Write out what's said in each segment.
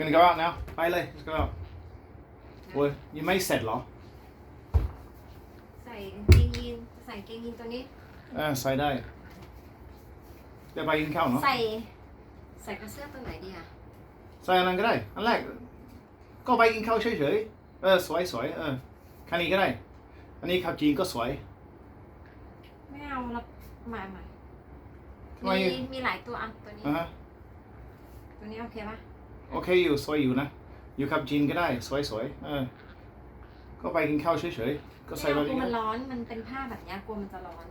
We're gonna go out now ไปเลย let's go out โอ้ยยังไม่เสร็จเหรอ ใส่กางเกงยีนใส่กางเกงยีนตัวนี้ เออใส่ได้เดี๋ยวไปกินข้าวเนาะใส่ใส่กระเสื้อตัวไหนดีอะใส่อันนั้นก็ได้ อันแรก ก็ไปกินข้าวเฉยๆเออสวยสวยเออแค่นี้ก็ได้ อันนี้ขับจีนก็สวย ไม่เอาแล้วมาใหม่ทำไม มีมีหลายตัวอะตัวนี้ อะฮะ ตัวนี้โอเคปะ โอเคอยู่สวยอยู่นะ อยู่ขับจีนก็ได้สวยสวยเออ ก็ไปกินข้าวเฉยๆก็ใส่ไม่แบเอาบกลัวนี้มันร้อนมันเป็นผ้าแบบเนี้ยกลัวมันจะร้อน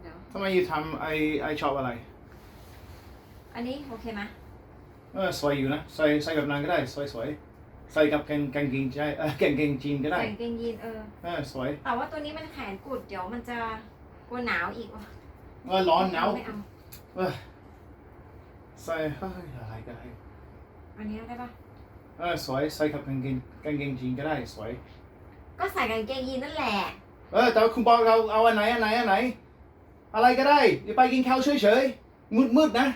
เดี๋ยว ทำไมอยู่ทำไอไอชอบอะไร อันนี้โอเคไหมเออสวยอยู่นะใส่ใส่แบบนั้นก็ได้สวยสวยใส่กับกางกางเกงใจเออกางเกงจีนก็ได้ ใส่กางเกงยีนเออ เออสวยแต่ว่าตัวนี้มันแขนกุดเดี๋ยวมันจะกลัวหนาวอีกว่ะเออร้อนหนาวไม่เอา เออใส่เฮ้ยอะไรก็ได้ อันนี้ได้ปะเออสวยใส่กับกางเกงกางเกงจีนก็ได้สวย ก็ใส่กางเกงยีนนั่นแหละ เออแต่ว่าคุณบอกเราเอาอันไหนอันไหนอันไหน อะไรก็ได้อย่าไปกินข้าวเฉยๆมืดมืดๆนะ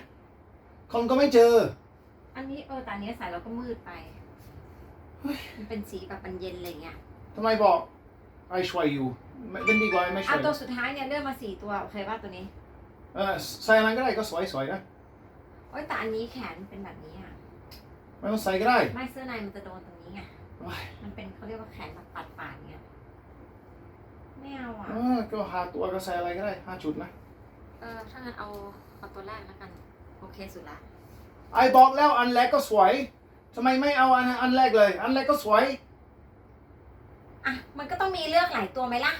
คนก็ไม่เจอ อันนี้เออแต่อันนี้ใส่แล้วก็มืดไปมันเป็นสีแบบมันเย็นอะไรเงี้ยทำไมบอกไอช่วยอยู่ไม่เป็นดีกว่าไม่ช่เอาวยตัวสุดท้ายเนี่ยเลือกมาสี่ตัวโอเคป่ะตัวนี้เออใส่อะไรก็ได้ก็สวยสวยๆนะโอ้ยแต่อันนี้แขนเป็นแบบนี้อะ ไม่ต้องใส่ก็ได้ ไม่เสื้อในมันจะโดนตรงนี้ไงว้ายมันเป็นเขาเรียกว่าแขนแบบปัดป่านเงี้ย ไม่เอาอะ เออก็หาตัวก็ใส่อะไรก็ได้ห้าชุดนะ เออ ถ้างั้นเอาเอาตัวแรกแล้วกัน โอเคสุดละ ไอบอกแล้วอันแรกก็สวยทำไมไม่เอาอันอันแรกเลย อันแรกก็สวย อะ มันก็ต้องมีเลือกหลายตัวไหมล่ะ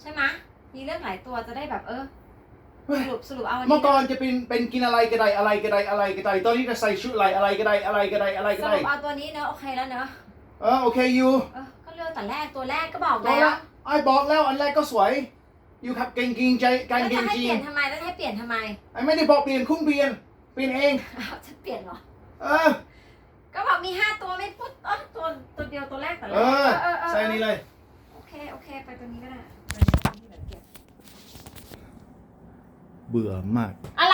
ใช่ไหมะมีเลือกหลายตัวจะได้แบบเออเฮ้ สยรุปสรุปเอาอันเมื่นี้อก่อนจะเป็นเป็นกินอะไรก็ได้อะไรก็ได้อะไรก็ได้ตอนนี้จะใส่ชุดอะไรอะไรก็ได้อะไรก็ได้อะไรก็สได้รุปเอาตัวนี้เนอะโอเคแล้วเนอะเออโอเคอยู่เออก็เลือกแต่แรกตัวแรกก็บอกบอกแล้แล้ววไอ้บอกแล้วอันแรกก็สวยอยู่ครับเก่งจริงใจกาแล้รวเก่จะงให้จริเปลี่งยนทำไมแล้วจะให้เปลี่ยนทำไมไอ้ไม่ได้บอกเปลี่ยนคุณเปลี่ยนเปลี่ยนเองอ้าวจะเปลี่ยนเหรอ เออก็บอกมีห้าตัวไม่พูดเออตัวตัวเดียวตัวแรกแต่แรเอกอเออเออใส่อันนี้เลย โอเคโอเคไปตัวนี้ก็ได้ตัวนี้ตัวนี้แบบเก็บ เบื่อมาก อะไร